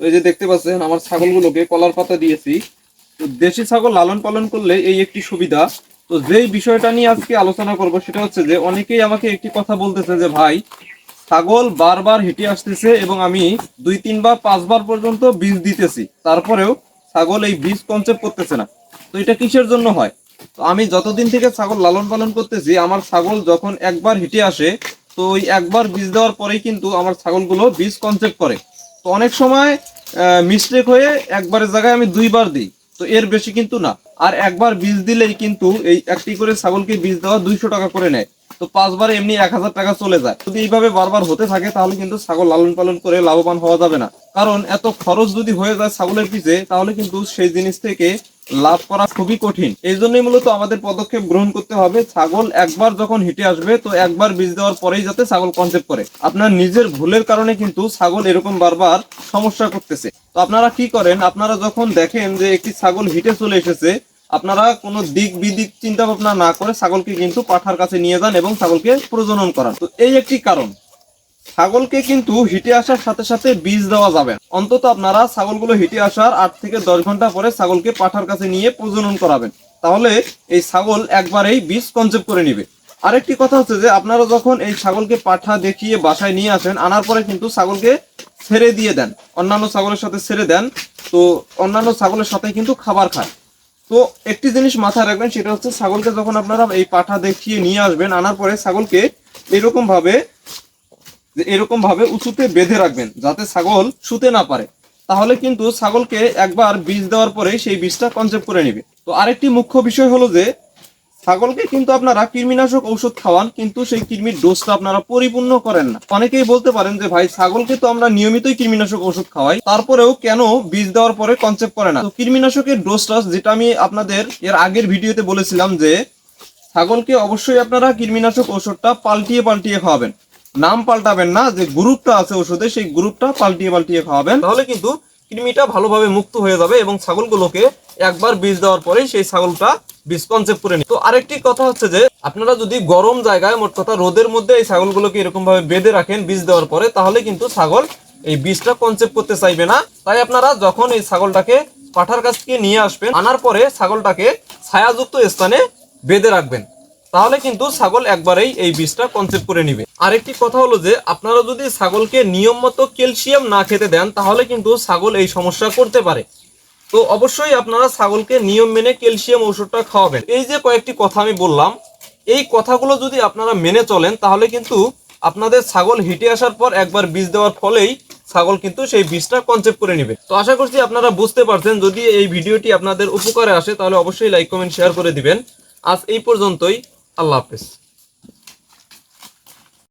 এই যে দেখতে পাচ্ছেন, আমার ছাগলগুলোকে কলার পাতা দিয়েছি। তো দেশি ছাগল লালন পালন করলে এই একটি সুবিধা। তো যেই বিষয়টা নিয়ে আজকে আলোচনা করব, সেটা হচ্ছে যে অনেকেই আমাকে একটি কথা বলতেছে যে, ভাই, ছাগল বারবার হেঁটে আসতেছে এবং আমি দুই তিনবার পাঁচবার পর্যন্ত বীজ দিতেছি। তারপরেও ছাগল এই বীজ কনসেপ্ট করতেছে না। তো এটা কিসের জন্য হয়? তো আমি যতদিন থেকে ছাগল লালন পালন করতেছি, আমার ছাগল যখন একবার হেঁটে আসে, তো ওই একবার বীজ দেওয়ার পরেই কিন্তু আমার ছাগলগুলো বীজ কনসেপ্ট করে। তো অনেক সময় মিস্টেক হয়ে একবারের জায়গায় আমি দুইবার দিই। তো এর বেশি কিন্তু না। আর একবার বীজ দিলেই কিন্তু এই একটি করে ছাগলকে বীজ দেওয়া দুইশো টাকা করে নেয়। তো পাঁচবার এমনি এক হাজার টাকা চলে যায়। যদি এইভাবে বারবার হতে থাকে, তাহলে কিন্তু ছাগল লালন পালন করে লাভবান হওয়া যাবে না। কারণ এত খরচ যদি হয়ে যায় ছাগলের পিছে, তাহলে কিন্তু সেই জিনিস থেকে লাভ করা খুবই কঠিন। এই জন্যই মূলত আমাদের পদক্ষেপ গ্রহণ করতে হবে। ছাগল একবার যখন হেঁটে আসবে, তো একবার বীজ দেওয়ার পরেই যাতে ছাগল কনসেপ্ট করে। আপনার নিজের ভুলের কারণে কিন্তু ছাগল এরকম বারবার সমস্যা করতেছে। তো আপনারা কি করেন? আপনারা যখন দেখেন যে একটি ছাগল হিটে চলে এসেছে, আপনারা কোনো দিক বিদিক চিন্তা ভাবনা না করে ছাগলকে কিন্তু পাঠার কাছে নিয়ে যান এবং ছাগলকে প্রজনন করান। তো এই একটি কারণ। ছাগলকে কিন্তু হিটে আসার সাথে সাথে বীজ দেওয়া যাবে। অন্তত আপনারা ছাগলগুলো হেঁটে আসার আট থেকে দশ ঘণ্টা পরে ছাগলকে পাঠার কাছে নিয়ে প্রজনন করাবেন। তাহলে এই ছাগল একবারেই বীজ কনসেপ্ট করে নিবে। আরেকটি কথা হচ্ছে যে, আপনারা যখন এই ছাগলকে পাঠা দেখিয়ে বাসায় নিয়ে আসেন, আনার পরে কিন্তু ছাগলকে ছেড়ে দিয়ে দেন। অন্যান্য ছাগলের সাথে ছেড়ে দেন, তো অন্যান্য ছাগলের সাথে কিন্তু খাবার খায়। তো একটি জিনিস মাথায় রাখবেন, সেটা হচ্ছে ছাগলকে যখন আপনারা এই পাঠা দেখিয়ে নিয়ে আসবেন, আনার পরে ছাগলকে এরকম ভাবে যে এরকম ভাবে উঁচুতে বেঁধে রাখবেন যাতে ছাগল শুতে না পারে। তাহলে কিন্তু ছাগলকে একবার বীজ দেওয়ার পরে সেই বীজটা কনসেপ্ট করে নেবে। তো আরেকটি মুখ্য বিষয় হলো যে, ছাগলকে কিন্তু আপনারা কৃমিনাশক ঔষধ খাওয়ান, কিন্তু সেই কৃমির ডোজটা আপনারা পরিপূর্ণ করেন না। অনেকেই বলতে পারেন যে, ভাই, ছাগলকে তো আমরা নিয়মিতই কৃমিনাশক ওষুধ খাওয়াই, তারপরেও কেন বীজ দেওয়ার পরে কনসেপ্ট করে না? তো কৃমিনাশকের ডোজটা, যেটা আমি আপনাদের এর আগের ভিডিওতে বলেছিলাম যে, ছাগলকে অবশ্যই আপনারা কৃমিনাশক ওষুধটা পাল্টিয়ে পাল্টিয়ে খাওয়াবেন। নাম পাল্টাবেন না, যে গ্রুপটা আছে ওষুধে, সেই গ্রুপটা পাল্টিয়ে পাল্টিয়ে খাওয়াবেন। তাহলে কিন্তু কৃমিটা ভালোভাবে মুক্ত হয়ে যাবে এবং ছাগলগুলোকে একবার বীজ দেওয়ার পরেই সেই ছাগলটা বীজ কনসেপ্ট করে তো আরেকটি কথা হচ্ছে যে, আপনারা যদি গরম জায়গায়, মোট কথা রোদের মধ্যে এই ছাগলগুলোকে এরকম ভাবে বেঁধে রাখেন বীজ দেওয়ার পরে, তাহলে কিন্তু ছাগল এই বীজটা কনসেপ্ট করতে চাইবে না। তাই আপনারা যখন এই ছাগলটাকে পাঠার কাছ থেকে নিয়ে আসবেন, আনার পরে ছাগলটাকে ছায়াযুক্ত স্থানে বেঁধে রাখবেন। তাহলে কিন্তু ছাগল একবারেই এই বীজটা কনসেপ্ট করে নিবে। আরেকটি কথা হলো যে, আপনারা যদি ছাগলকে নিয়ম মতো ক্যালসিয়াম না খেতে দেন, তাহলে কিন্তু ছাগল এই সমস্যা করতে পারে। তো অবশ্যই আপনারা ছাগলকে নিয়ম মেনে ক্যালসিয়াম ওষুধটা খাওয়াবেন। এই যে কয়েকটি কথা আমি বললাম, এই কথাগুলো যদি আপনারা মেনে চলেন, তাহলে কিন্তু আপনাদের ছাগল হিটে আসার পর একবার বীজ দেওয়ার ফলেই ছাগল কিন্তু সেই বীজটা কনসেপ্ট করে নেবে। তো আশা করছি আপনারা বুঝতে পারছেন, যদি এই ভিডিওটি আপনাদের উপকারে আসে, তাহলে অবশ্যই লাইক কমেন্ট শেয়ার করে দিবেন। আজ এই পর্যন্তই। আল্লাহ হাফেজ